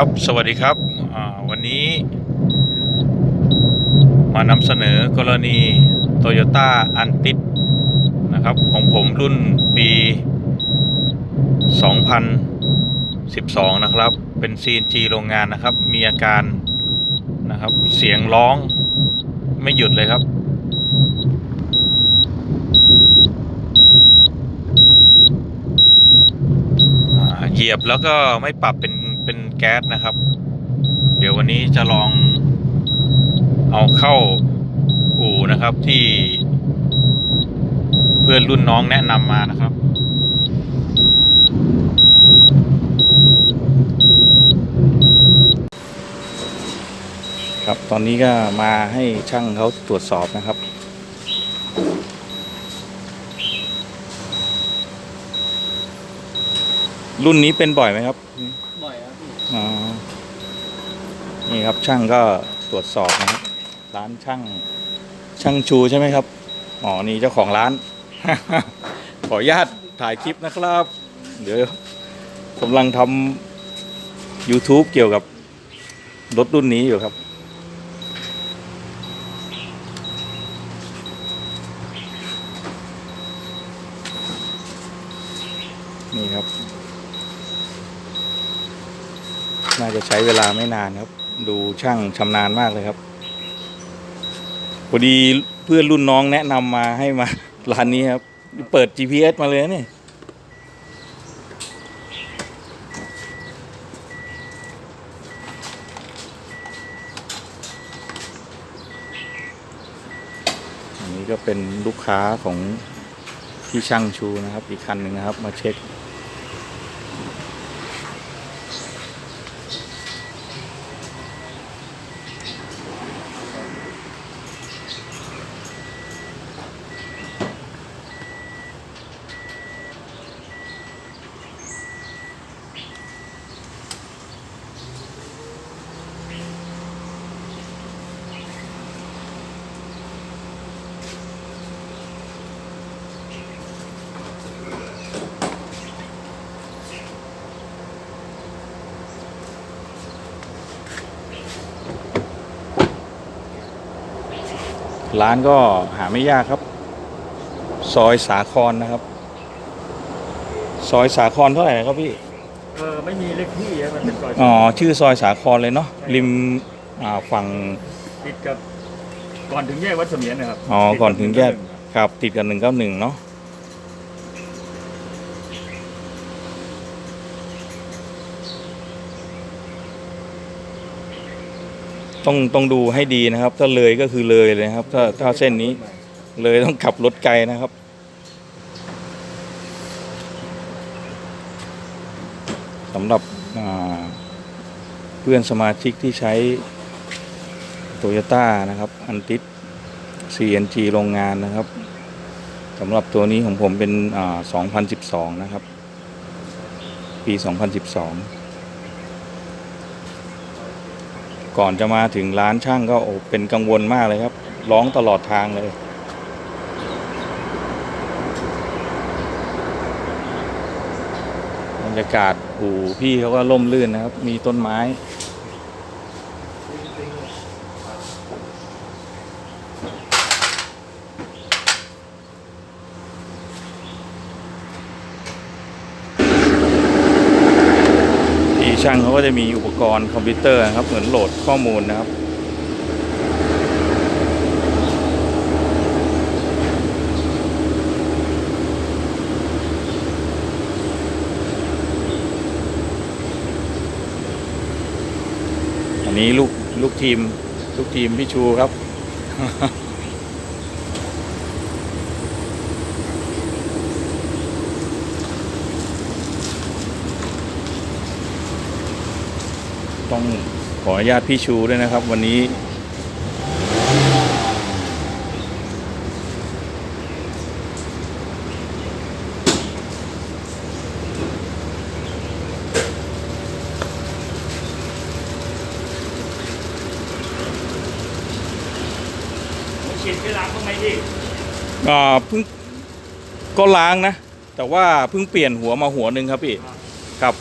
ครับ สวัสดีครับ วันนี้ มานำเสนอกรณี Toyota a n t i นะครับ ของผมรุ่นปี 2012 นะครับ เป็น CNG โรงงานนะครับ มีอาการนะครับ เสียงร้องไม่หยุดเลยครับ เหยียบแล้วก็ไม่ปรับเป็น เป็นแก๊สนะครับ เดี๋ยววันนี้จะลองเอาเข้าอู่นะครับที่เพื่อนรุ่นน้องแนะนำมานะครับครับ ตอนนี้ก็มาให้ช่างเขาตรวจสอบนะครับ รุ่นนี้เป็นบ่อยไหมครับ บ่อยครับพี่ อ๋อ นี่ ครับช่างก็ตรวจสอบนะครับร้านช่างช่างชูใช่ไหมครับอ๋อนี่เจ้าของร้าน ขออนุญาตถ่ายคลิปนะครับ เดี๋ยวกำลังทำ YouTube เกี่ยวกับรถรุ่นนี้อยู่ครับ นี่ครับ น่าจะใช้เวลาไม่นานครับ ดูช่างชำนาญมากเลยครับพอดีเพื่อนรุ่นน้องแนะนำมาให้มาร้านนี้ครับ เปิด GPS มาเลยนี่อันนี้ก็เป็นลูกค้าของพี่ช่างชูนะครับ อีกคันหนึ่งนะครับ มาเช็ค ร้านก็หาไม่ยากครับ ซอยสาครนะครับ ซอยสาครเท่าไหร่นะครับพี่เออไม่มีเลขที่ครับมันเป็นซอยอ๋อชื่อซอยสาครเลยเนาะริมอ่าฝั่งติดกับก่อนถึงแยกวัดเสมียนนะครับอ๋อติดบก่อนถึงแยกหนึ่ครับครับ ติดกันหนึ่งเก้าหนึ่งเนาะ ต้องต้องดูให้ดีนะครับ ถ้าเลยก็คือเลยเลยครับ ถ้าถ้าเส้นนี้ เลยต้องขับรถไกลนะครับ สำหรับเพื่อนสมาชิกที่ใช้โตโยต้านะครับ อันติด CNG โรงงานนะครับสำหรับตัวนี้ของผมเป็น 2012 นะครับ ปี 2012 ก่อนจะมาถึงร้านช่างก็โอ้เป็นกังวลมากเลยครับ ร้องตลอดทางเลยบรรยากาศอู่พี่เขาก็ร่มรื่นนะครับ มีต้นไม้ ที่ ช่างเขาก็จะมีอุปกรณ์คอมพิวเตอร์นะครับ เหมือนโหลดข้อมูลนะครับ อันนี้ลูกลูกทีม ลูกทีมพี่ชูครับ ต้องขออนุญาตพี่ชูด้วยนะครับ วันนี้ ฉีดไปล้างบ้างไหมพี่อ่าเพิ่งก็ล้างนะ แต่ว่าเพิ่งเปลี่ยนหัวมาหัวหนึ่งครับพี่ครับ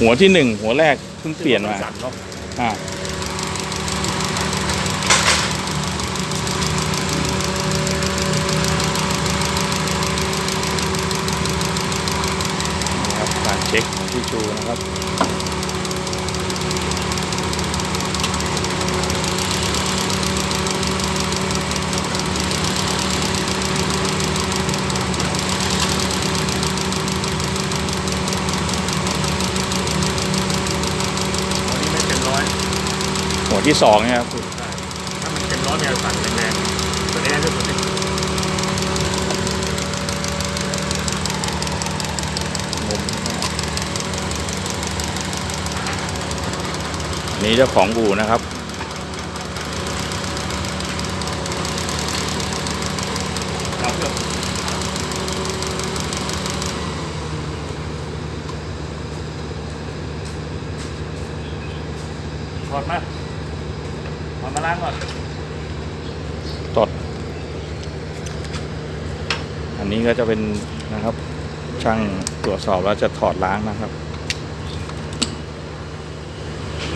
หัวที่หนึ่งหัวแรก เพิ่งเปลี่ยนมาสั่นเนาะอ่านี่ครับการเช็คของพี่ชูนะครับ วันนี้ไม่เต็มร้อย หัว ที่สองเนี่ยครับถ้ามันเต็มร้อยมันจะสั่นแรงๆตัวนี้คือตัวนี้อันนี้เจ้าของอู่นะครับเอา เครื่องถอดมาถอดมาล้างก่อนตดอันนี้ก็จะเป็นนะครับ ช่างตรวจสอบแล้วจะถอดล้างนะครับ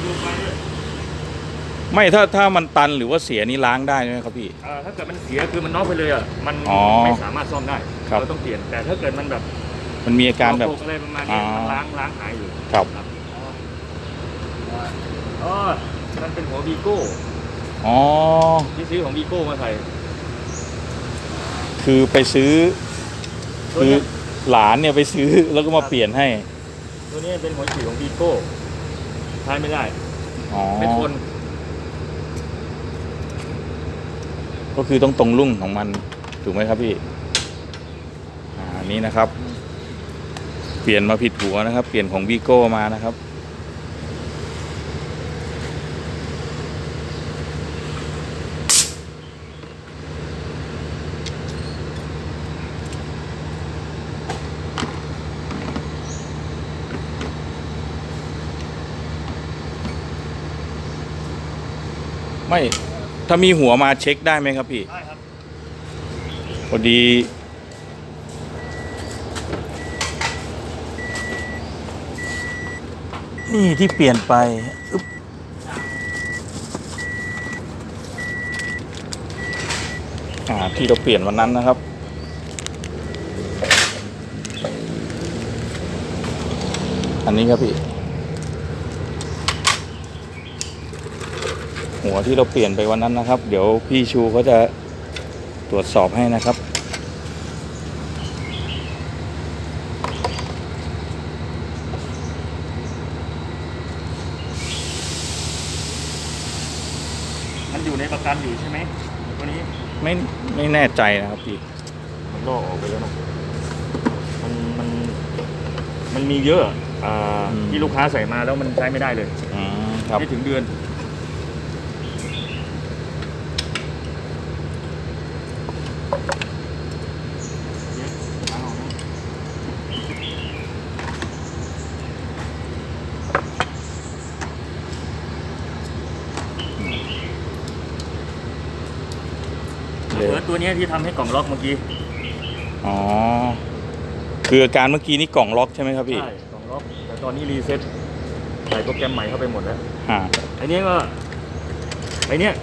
ดูไปด้วยไม่ถ้าถ้ามันตันหรือว่าเสียนี่ล้างได้ไหมครับพี่ เอ่อถ้าเกิดมันเสียคือมันน็อกไปเลยอะมันอ๋อไม่สามารถซ่อมได้ครับ เราต้องเปลี่ยนแต่ถ้าเกิดมันแบบมันมีอาการแบบโอะไรประมาณนี้อ๋อมันล้างล้างหายอยู่ครับ ครับอ๋ออ๋อมันเป็นหัววีโก้ อ๋อ ที่ซื้อของวีโก้มาใส่คือไปซื้อ ตัวคือเนี้ยหลานเนี่ยไปซื้อแล้วก็มาเปลี่ยนให้ ตัวนี้เป็นหัวฉีดของวีโก้ใช้ไม่ได้ อ๋อ เป็นคนก็คือต้องตรงรุ่งของมันถูกไหมครับพี่ อ่าอันนี้นะครับ เปลี่ยนมาผิดหัวนะครับ เปลี่ยนของวีโก้มานะครับ ไม่ถ้ามีหัวมาเช็คได้ไหมครับพี่ได้ครับพอดี นี่ที่เปลี่ยนไปอึ๊บอ่าที่เราเปลี่ยนวันนั้นนะครับ อันนี้ครับพี่ หัวที่เราเปลี่ยนไปวันนั้นนะครับ เดี๋ยวพี่ชูเขาจะตรวจสอบให้นะครับมันอยู่ในประกันอยู่ใช่ไหมตัวนี้ไม่ไม่แน่ใจนะครับพี่มันลอกออกไปแล้วเนอะมันมันมันมีเยอะอ่าที่ลูกค้าใส่มาแล้วมันใช้ไม่ได้เลย อืมครับ ไม่ถึงเดือน เดี๋ยว เปิดตัวเนี้ย ที่ทำให้กล่องล็อกเมื่อกี้อ๋อคืออาการเมื่อกี้นี่กล่องล็อกใช่ไหมครับพี่ใช่กล่องล็อกแต่ตอนนี้รีเซ็ตใส่โปรแกรมใหม่เข้าไปหมดแล้วอ่าไอ้เนี้ยก็ไอ้เนี้ย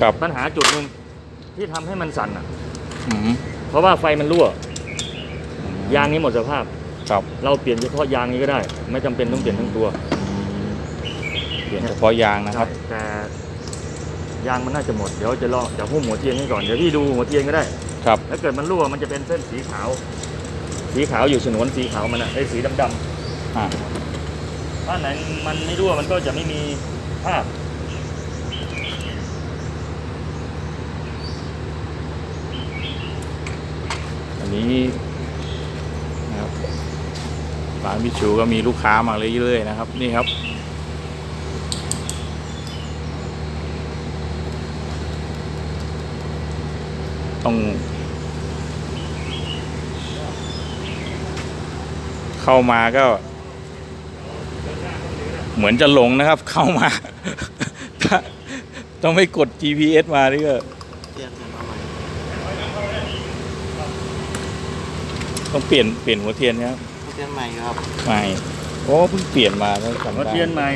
ครับปัญหาจุดหนึ่งที่ทำให้มันสั่นอะอืมเพราะว่าไฟมันรั่วยางนี้หมดสภาพครับเราเปลี่ยนเฉพาะยางนี้ก็ได้ ไม่จำเป็นต้องเปลี่ยนทั้งตัว เปลี่ยนเฉพาะยางนะครับใช่แต่ ยางมันน่าจะหมด เดี๋ยวจะลองจะหุ้มหัวเทียนให้ก่อน เดี๋ยวพี่ดูหัวเทียนก็ได้ ครับ ถ้าเกิดมันรั่วมันจะเป็นเส้นสีขาว สีขาวอยู่ฉนวนสีขาวมันอะไอ้สีดำอ่า ๆถ้าไหนมันไม่รั่วมันก็จะไม่มีภาพอันนี้นะครับร้านพิชูก็มีลูกค้ามาเรื่อยๆนะครับ นี่ครับ ต้อง เข้ามาก็ เหมือนจะหลงนะครับ เข้ามาถ้าต้องไม่กด GPS มานี่ก็เปลี่ยนเป็นมาใหม่ต้องเปลี่ยนเปลี่ยนหัวเทียนครับเปลี่ยนใหม่ครับไม่โออ้เพิ่งเปลี่ยนมาแล้วจำหัวได้เทียนใหม่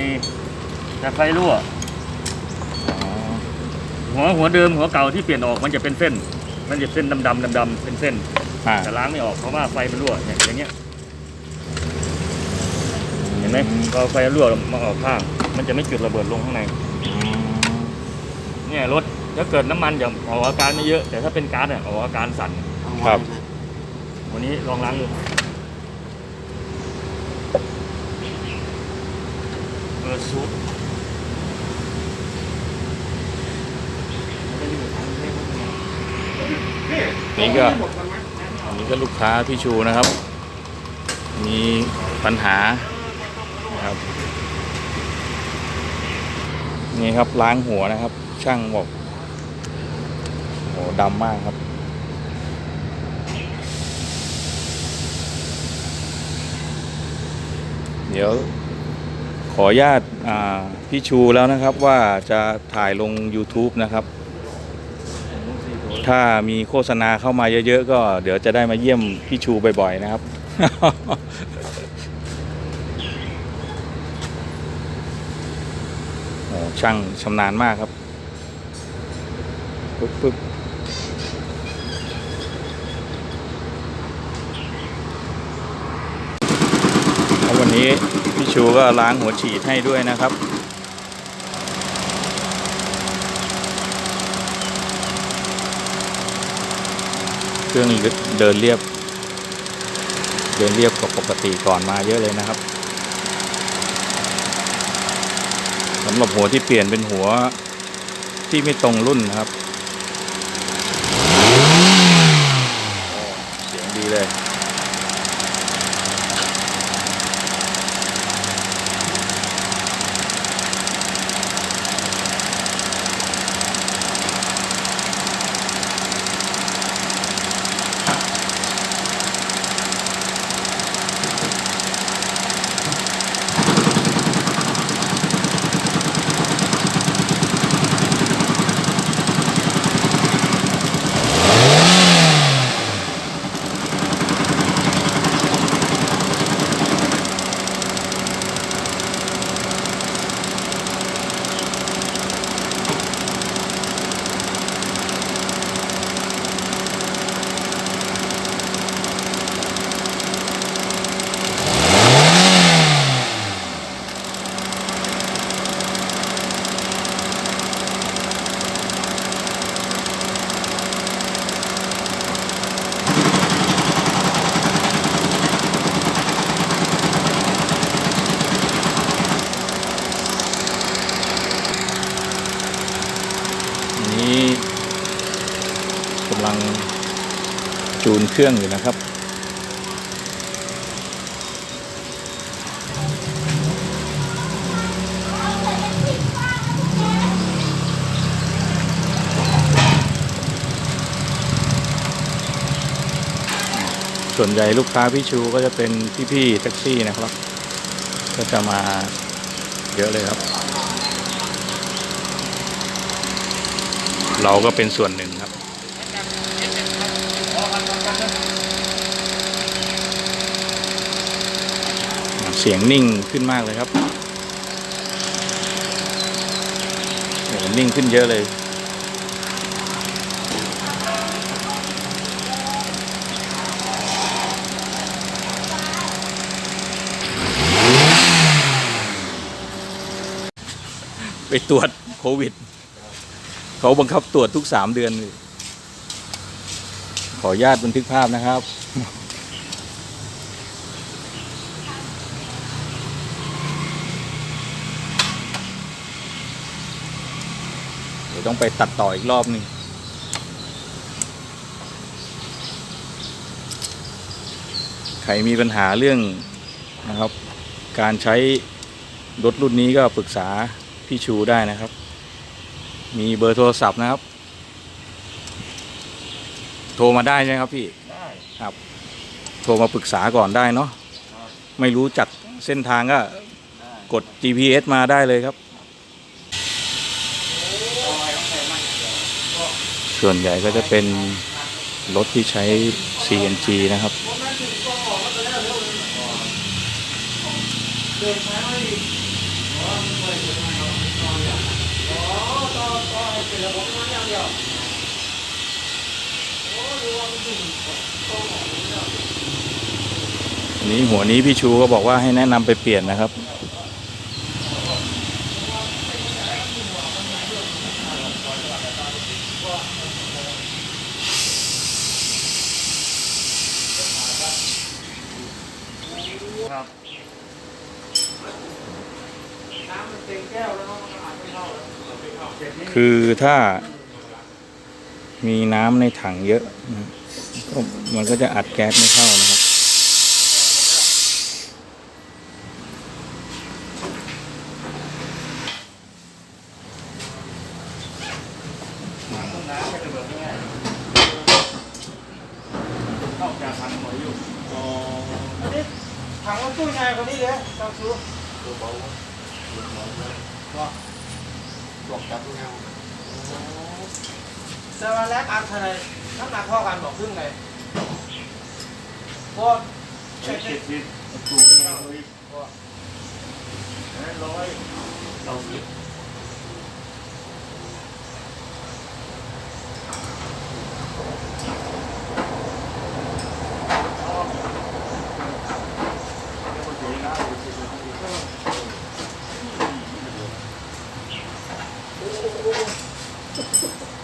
แต่ไฟรั่วอ๋อหัวหัวเดิมหัวเก่าที่เปลี่ยนออกมันจะเป็นเส้น มันจะเส้นดำดำดำดำๆเป็นเส้นอ่าแต่ล้างไม่ออกเพราะว่าไฟมันรั่วเนี่ยอย่างเงี้ย เห็นไหมพอไฟรั่วมาออกข้าง มันจะไม่จุดระเบิดลงข้างในอืมเนี่ยรถถ้าเกิดน้ำมันจะออกอาการไม่เยอะ แต่ถ้าเป็นก๊าซเนี่ยออกอาการสั่น ครับ วันนี้ลองล้างดูเออซูด นี่ก็อันนี้ก็ลูกค้าพี่ชูนะครับ มีปัญหานะครับนี่ครับล้างหัวนะครับ ช่างบอกโอ้ดำมากครับเดี๋ยวขออนุญาตอ่าพี่ชูแล้วนะครับว่าจะถ่ายลง YouTube นะครับ ถ้ามีโฆษณาเข้ามาเยอะๆ ก็เดี๋ยวจะได้มาเยี่ยมพี่ชูบ่อยๆนะครับ ช่างชำนาญมากครับปึ๊บปึ๊บวันนี้พี่ชูก็ล้างหัวฉีดให้ด้วยนะครับ เครื่องเดินเรียบ เดินเรียบกว่าปกติก่อนมาเยอะเลยนะครับสำหรับหัวที่เปลี่ยนเป็นหัวที่ไม่ตรงรุ่นนะครับเสียงดีเลย อันนี้กำลังจูน เครื่องอยู่นะครับ ส่วนใหญ่ลูกค้าพี่ชูก็จะเป็นพี่ๆแท็กซี่นะครับ ก็จะมาเยอะเลยครับ เราก็เป็นส่วนหนึ่งครับ สียงนิ่งขึ้นมากเลยครับโอ้นิ่งขึ้นเยอะเลย ไปตรวจโควิด เขาบังคับตรวจทุกสามเดือน ขออนุญาตบันทึกภาพนะครับ ยวต้องไปตัดต่ออีกรอบหนึ่งใครมีปัญหาเรื่องนะครับ การใช้รถรุ่นนี้ก็ปรึกษาพี่ชูได้นะครับ มีเบอร์โทรศัพท์นะครับ โทรมาได้ใช่ไหมครับพี่ได้โทรมาปรึกษาก่อนได้เนาะครับไม่รู้จักเส้นทางก็ได้กด GPS มาได้เลยครับ ส่วนใหญ่ก็จะเป็นรถที่ใช้ CNG นะครับ นี้หัวนี้พี่ชูก็บอกว่าให้แนะนำไปเปลี่ยนนะครับ น้ำมันเต็มแก้วแล้วเนาะมันอาจไม่เข้าแล้ว เสร็จนี่ คือถ้ามีน้ำในถังเยอะก็มันก็จะอัดแก๊สไม่เข้านะครับนน้ำแค่ระเบิดง่ายนอกจากพันหัวอยู่อันนี้ถังมันตู้ใหญ่กว่านี้เลยต้องซื้อหล อกจับเงาแต่ว่าแลกอันเท่าไรน้ำหนักเท่ากันบอกครึ่งเลยพอเจ็เช็ดคสิเช็บคสิบถูกกันยังเลยร้อยเราสิบ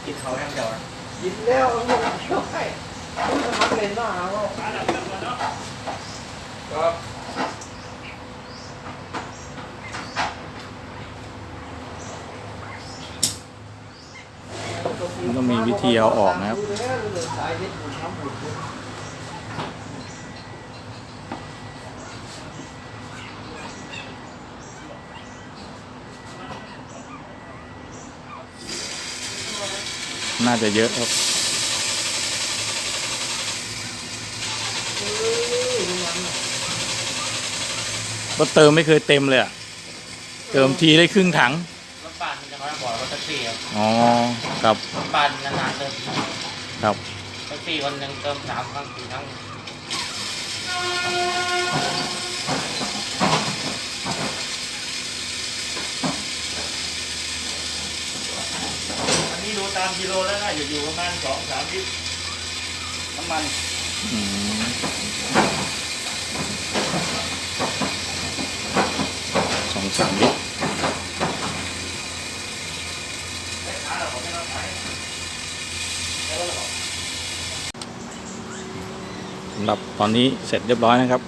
กินเขาแห้งเดียวนะ ยินแล้วมันลงเที่ยวให้มันมัก เล่นมากนะว่าครับมันต้องมีวิธีเอาออกนะครับ น่าจะเยอะครับ เอ้ยดูมันน่ะ ก็เติมไม่เคยเต็มเลยอะเติมทีได้ครึ่งถังรถบ้านมันจะน้อยกว่ารถแท็กซี่ครับอ๋อครับรถบ้านนานๆเติมครับแท็กซี่วันหนึ่งเติมสามครั้งสี่ครั้งอันนี้ดูตามกิโลแล้วน่าจะอยู่ประมาณสองสามลิตรน้ำมัน อืมสอ งสามลิตรสำหรับตอนนี้เสร็จเรียบร้อยนะครับ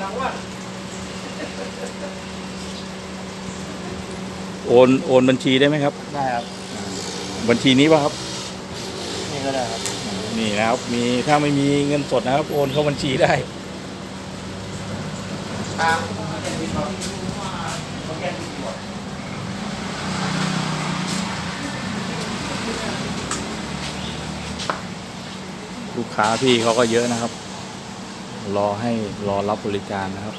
จังหวัดโอนโอนบัญชีได้ไหมครับ ได้ครับ บัญชีนี้ป่ะครับ นี่ก็ได้ครับ นี่นะครับ มีถ้าไม่มีเงินสดนะครับ โอนเข้าบัญชีได้ ตามลูกค้าพี่เขาก็เยอะนะครับ รอให้รอรับบริการนะครับ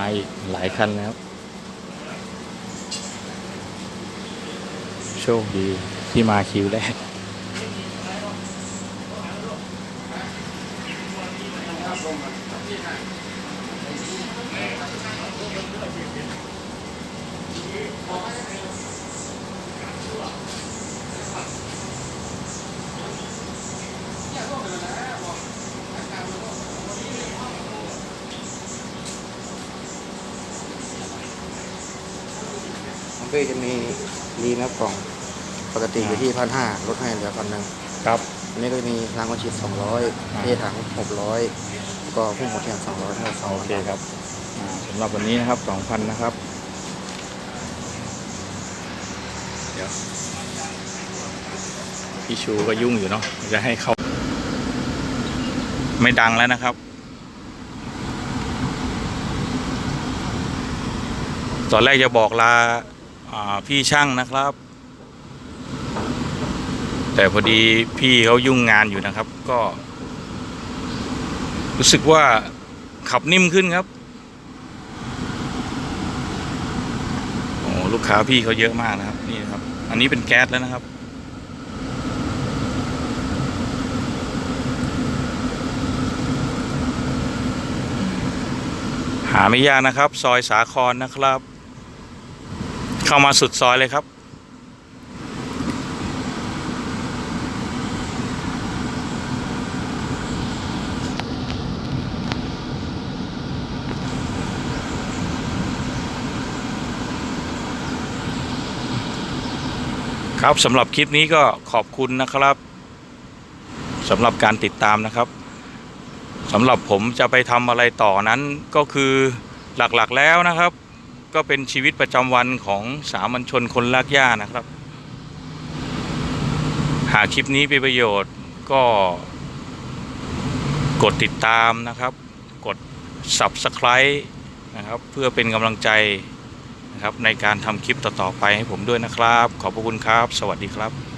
มาอีกหลายคันแล้วโชคดีที่มาคิวแรก ของพี่จะมีรีแมปกล่องปกติอยู่ที่พันห้าลดให้เหลือพันหนึ่งครับ อันนี้ก็จะมีรางวัลฉีดสองร้อยอ่าเทถังหกร้อยแล้วก็พุ่งหมดเทียนสองร้อยทั้งหมดสองโอเคครับอ่าสำหรับวันนี้นะครับสองพันนะครับ เดี๋ยวพี่ชูก็ยุ่งอยู่เนาะจะให้เขาไม่ดังแล้วนะครับ ตอนแรกจะบอกลาอ่า พี่ช่างนะครับ แต่พอดีพี่เขายุ่งงานอยู่นะครับ ก็ รู้สึกว่าขับนิ่มขึ้นครับโอ้ลูกค้าพี่เขาเยอะมากนะครับ นี่ครับ อันนี้เป็นแก๊สแล้วนะครับหาไม่ยากนะครับ ซอยสาครนะครับ เข้ามาสุดซอยเลยครับ ครับสำหรับคลิปนี้ก็ขอบคุณนะครับสำหรับการติดตามนะครับสำหรับผมจะไปทำอะไรต่อนั้นก็คือหลักๆแล้วนะครับ ก็เป็นชีวิตประจำวันของสามัญชนคนลากย่านะครับ หากคลิปนี้เป็นประโยชน์ก็กดติดตามนะครับ กด Subscribe นะครับ เพื่อเป็นกำลังใจนะครับในการทำคลิปต่อๆไปให้ผมด้วยนะครับ ขอบพระคุณครับ สวัสดีครับ